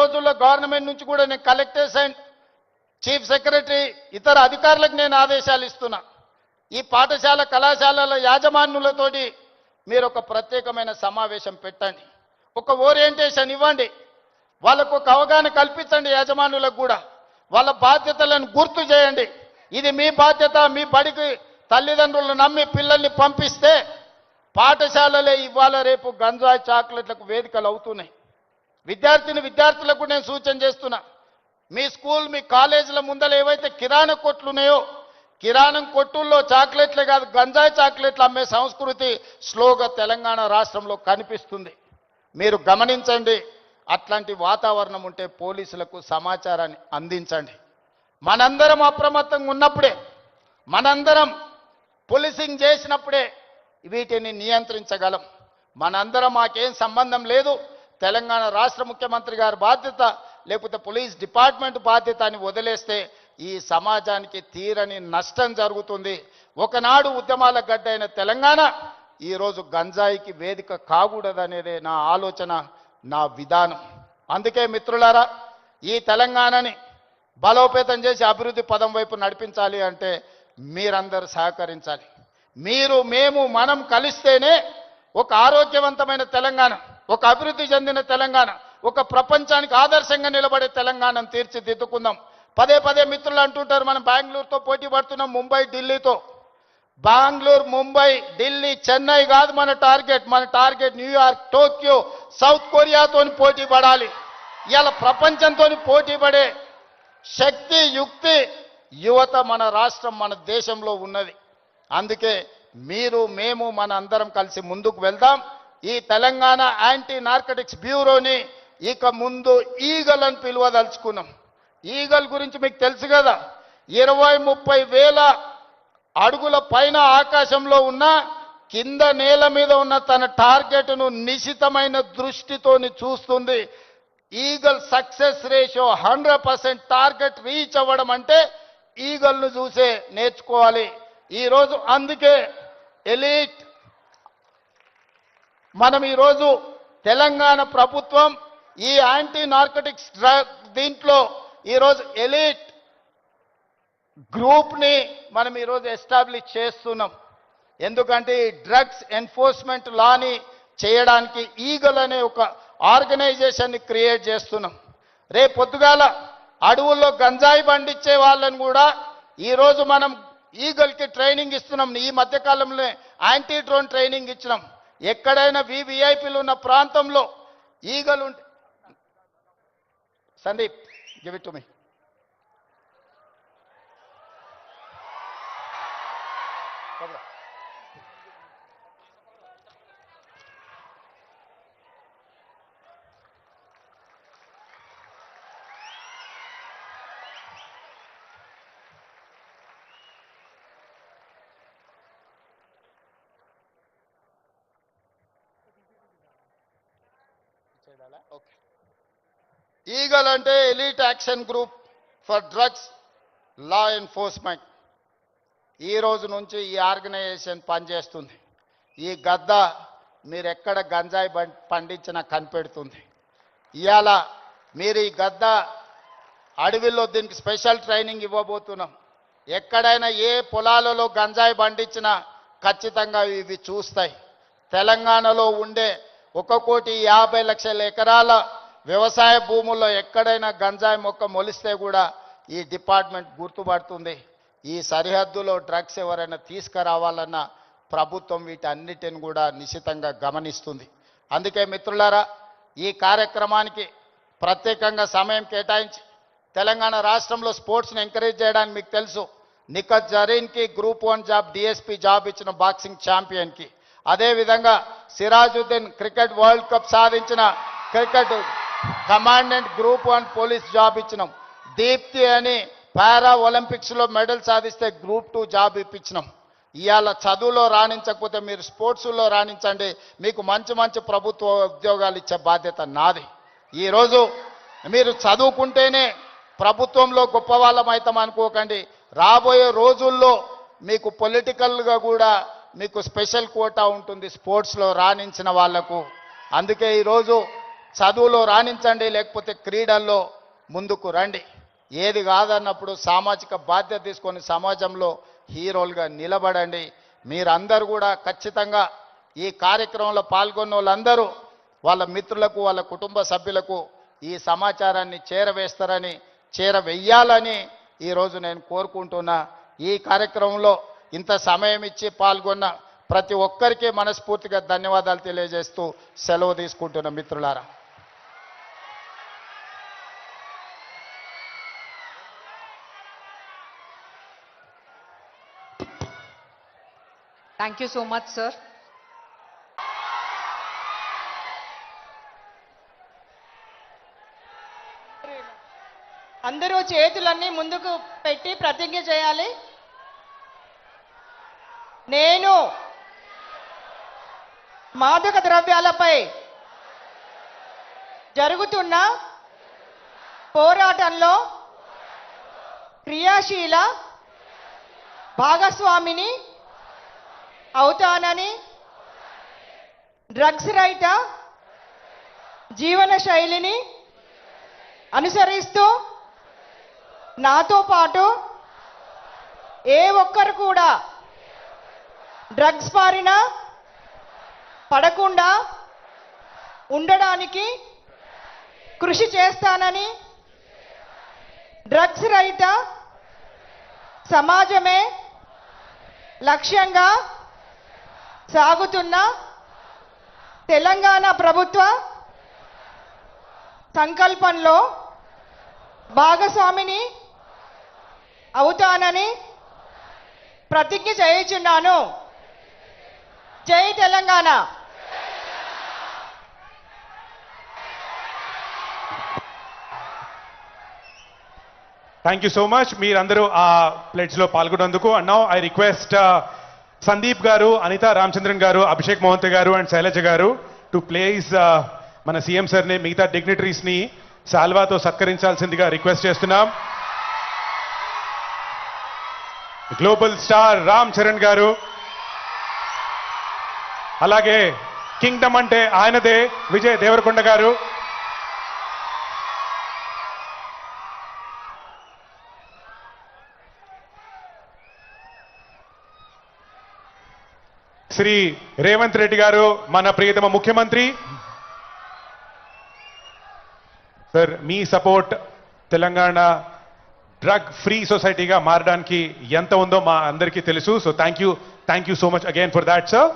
రోజుల్లో గవర్నమెంట్ నుంచి కూడా నేను కలెక్టర్స్ అండ్ చీఫ్ సెక్రటరీ ఇతర అధికారులకు నేను ఆదేశాలు ఇస్తున్నా. ఈ పాఠశాల కళాశాలల యాజమాన్యులతోటి మీరు ఒక ప్రత్యేకమైన సమావేశం పెట్టండి. ఒక ఓరియంటేషన్ ఇవ్వండి. వాళ్ళకు ఒక అవగాహన కల్పించండి యాజమానులకు కూడా. వాళ్ళ బాధ్యతలను గుర్తు చేయండి. ఇది మీ బాధ్యత మీ బడికి తల్లిదండ్రులు నమ్మి పిల్లల్ని పంపిస్తే పాఠశాలలే ఇవాళ రేపు గంజాయి చాక్లెట్లకు వేదికలు అవుతున్నాయి. విద్యార్థిని విద్యార్థులకు నేను సూచన చేస్తున్నా. మీ స్కూల్ మీ కాలేజీల ముందర ఏవైతే కిరాణా కొట్లు ఉన్నాయో కిరాణం కొట్టుల్లో చాక్లెట్లే కాదు గంజాయి చాక్లెట్లు అమ్మే సంస్కృతి స్లోగా తెలంగాణ రాష్ట్రంలో కనిపిస్తుంది. మీరు గమనించండి అట్లాంటి వాతావరణం ఉంటే పోలీసులకు సమాచారాన్ని అందించండి. మనందరం అప్రమత్తంగా ఉన్నప్పుడే మనందరం పోలీసింగ్ చేసినప్పుడే వీటిని నియంత్రించగలం. మనందరం మాకేం సంబంధం లేదు తెలంగాణ రాష్ట్ర ముఖ్యమంత్రి గారి బాధ్యత లేకపోతే పోలీస్ డిపార్ట్మెంట్ బాధ్యత అని వదిలేస్తే ఈ సమాజానికి తీరని నష్టం జరుగుతుంది. ఒకనాడు ఉద్యమాల గడ్డైన తెలంగాణ ఈరోజు గంజాయికి వేదిక కాకూడదనేదే నా ఆలోచన నా విధానం. అందుకే మిత్రులారా ఈ తెలంగాణని బలోపేతం చేసి అభివృద్ధి పదం వైపు నడిపించాలి అంటే మీరందరూ సహకరించాలి. మీరు మేము మనం కలిస్తేనే ఒక ఆరోగ్యవంతమైన తెలంగాణ. ఒక అభివృద్ధి చెందిన తెలంగాణ ఒక ప్రపంచానికి ఆదర్శంగా నిలబడే తెలంగాణను తీర్చిదిద్దుకుందాం. పదే పదే మిత్రులు అంటుంటారు మనం బెంగళూరుతో పోటీ పడుతున్నాం ముంబై ఢిల్లీతో. బెంగళూరు ముంబై ఢిల్లీ చెన్నై కాదు మన టార్గెట్. మన target New York Tokyo South కొరియాతో పోటీ పడాలి. ఇలా ప్రపంచంతో పోటీ పడే శక్తి యుక్తి యువత మన రాష్ట్రం మన దేశంలో ఉన్నది. అందుకే మీరు మేము మన అందరం కలిసి ముందుకు వెళ్దాం. ఈ తెలంగాణ యాంటీ నార్కటిక్స్ బ్యూరోని ఇక ముందు ఈగల్ అని పిలువదలుచుకున్నాం. ఈగల్ గురించి మీకు తెలుసు కదా ఇరవై ముప్పై వేల అడుగుల పైన ఆకాశంలో ఉన్న కింద నేల మీద ఉన్న తన టార్గెట్ను నిశితమైన దృష్టితోని చూస్తుంది. Eagle success ratio hundred percent target reach అవ్వడం అంటే ఈగల్ను చూసే నేర్చుకోవాలి. ఈరోజు అందుకే ఎలీట్ మనం ఈరోజు తెలంగాణ ప్రభుత్వం ఈ యాంటీ నార్కటిక్స్ డ్రగ్ దీంట్లో ఈరోజు ఎలీట్ గ్రూప్ని మనం ఈరోజు ఎస్టాబ్లిష్ చేస్తున్నాం. ఎందుకంటే ఈ డ్రగ్స్ ఎన్ఫోర్స్మెంట్ లాని చేయడానికి ఈగల్ అనే ఒక ఆర్గనైజేషన్ని క్రియేట్ చేస్తున్నాం. రేపు పొద్దుగాల అడవుల్లో గంజాయి పండించే వాళ్ళని కూడా ఈరోజు మనం ఈగల్కి ట్రైనింగ్ ఇస్తున్నాం. ఈ మధ్యకాలంలో యాంటీ డ్రోన్ ట్రైనింగ్ ఇచ్చినాం. ఎక్కడైనా వివిఐపీలు ఉన్న ప్రాంతంలో ఈగలు ఉంటే Sandeep give it to me okay. Eagle అంటే elite action group for drugs law enforcement. ఈ రోజు నుంచి ఈ ఆర్గనైజేషన్ పనిచేస్తుంది. ఈ గద్ద మీరు ఎక్కడ గంజాయి పండించినా కనిపెడుతుంది. ఇవాళ మీరు ఈ గద్ద అడవిలో దీనికి స్పెషల్ ట్రైనింగ్ ఇవ్వబోతున్నాం. ఎక్కడైనా ఏ పొలాలలో గంజాయి పండించినా ఖచ్చితంగా ఇవి చూస్తాయి. తెలంగాణలో ఉండే ఒక కోటి యాభై లక్షల ఎకరాల వ్యవసాయ భూముల్లో ఎక్కడైనా గంజాయి మొక్క మొలిస్తే కూడా ఈ డిపార్ట్మెంట్ గుర్తుపడుతుంది. ఈ సరిహద్దులో డ్రగ్స్ ఎవరైనా తీసుకురావాలన్న ప్రభుత్వం వీటన్నిటిని కూడా నిశితంగా గమనిస్తుంది. అందుకే మిత్రులారా ఈ కార్యక్రమానికి ప్రత్యేకంగా సమయం కేటాయించి తెలంగాణ రాష్ట్రంలో స్పోర్ట్స్ని ఎంకరేజ్ చేయడానికి మీకు తెలుసు Nikhat జరీన్కి group one job DSP job ఇచ్చిన బాక్సింగ్ ఛాంపియన్కి అదేవిధంగా సిరాజుద్దీన్ క్రికెట్ వరల్డ్ కప్ సాధించిన cricket commandant group one police job ఇచ్చినాం. దీప్తి అని పారా ఒలింపిక్స్లో మెడల్ సాధిస్తే గ్రూప్ టూ జాబ్ ఇప్పించినాం. ఇవాళ చదువులో రాణించకపోతే మీరు స్పోర్ట్స్లో రాణించండి. మీకు మంచి మంచి ప్రభుత్వ ఉద్యోగాలు ఇచ్చే బాధ్యత నాది. ఈరోజు మీరు చదువుకుంటేనే ప్రభుత్వంలో గొప్ప వాళ్ళం అవుతాం అనుకోకండి. రాబోయే రోజుల్లో మీకు పొలిటికల్గా కూడా మీకు స్పెషల్ కోటా ఉంటుంది స్పోర్ట్స్లో రాణించిన వాళ్ళకు. అందుకే ఈరోజు చదువులో రాణించండి లేకపోతే క్రీడల్లో ముందుకు రండి. ఏది కాదన్నప్పుడు సామాజిక బాధ్యత తీసుకొని సమాజంలో హీరోలుగా నిలబడండి. మీరందరూ కూడా ఖచ్చితంగా ఈ కార్యక్రమంలో పాల్గొన్న వాళ్ళందరూ వాళ్ళ మిత్రులకు వాళ్ళ కుటుంబ సభ్యులకు ఈ సమాచారాన్ని చేరవేస్తారని చేరవేయాలని ఈరోజు నేను కోరుకుంటున్నా. ఈ కార్యక్రమంలో ఇంత సమయం ఇచ్చి పాల్గొన్న ప్రతి ఒక్కరికి మనస్ఫూర్తిగా ధన్యవాదాలు తెలియజేస్తూ సెలవు తీసుకుంటున్న మిత్రులారా Thank you so much, sir. అందరూ చేతులన్నీ ముందుకు పెట్టి ప్రతిజ్ఞ చేయాలి నేను మాదక ద్రవ్యాలపై జరుగుతున్న పోరాటంలో క్రియాశీల భాగస్వామిని అవుతానని డ్రగ్స్ రైట జీవన శైలిని అనుసరిస్తూ నాతో పాటు ఏ ఒక్కరు కూడా డ్రగ్స్ బారిన పడకుండా? ఉండడానికి? కృషి చేస్తానని? డ్రగ్స్ రహిత? సమాజమే? లక్ష్యంగా? సాగుతున్న? తెలంగాణ ప్రభుత్వ? సంకల్పంలో? భాగస్వామిని? అవుతానని? ప్రతిజ్ఞ చేయుచున్నాను. జై Telangana. Thank you so much మీరందరూ ఆ ప్లేట్స్లో పాల్గొన్నందుకు. And now I request Sandeep garu Anitha Ramachandran గారు Abhishek మోహంత్ garu and Shailaja garu to place uh, మన సీఎం సార్ని మిగతా డిగ్నిటరీస్ని సాల్వాతో సత్కరించాల్సిందిగా రిక్వెస్ట్ చేస్తున్నాం. గ్లోబల్ స్టార్ రామ్ చరణ్ గారు అలాగే కింగ్డమ్ అంటే ఆయనదే విజయ్ దేవరకొండ గారు. శ్రీ రేవంత్ రెడ్డి గారు మన ప్రియతమ ముఖ్యమంత్రి. సార్ మీ సపోర్ట్ తెలంగాణ డ్రగ్ ఫ్రీ సొసైటీగా మారడానికి ఎంత ఉందో మా అందరికీ తెలుసు. So thank you thank you so much again for that sir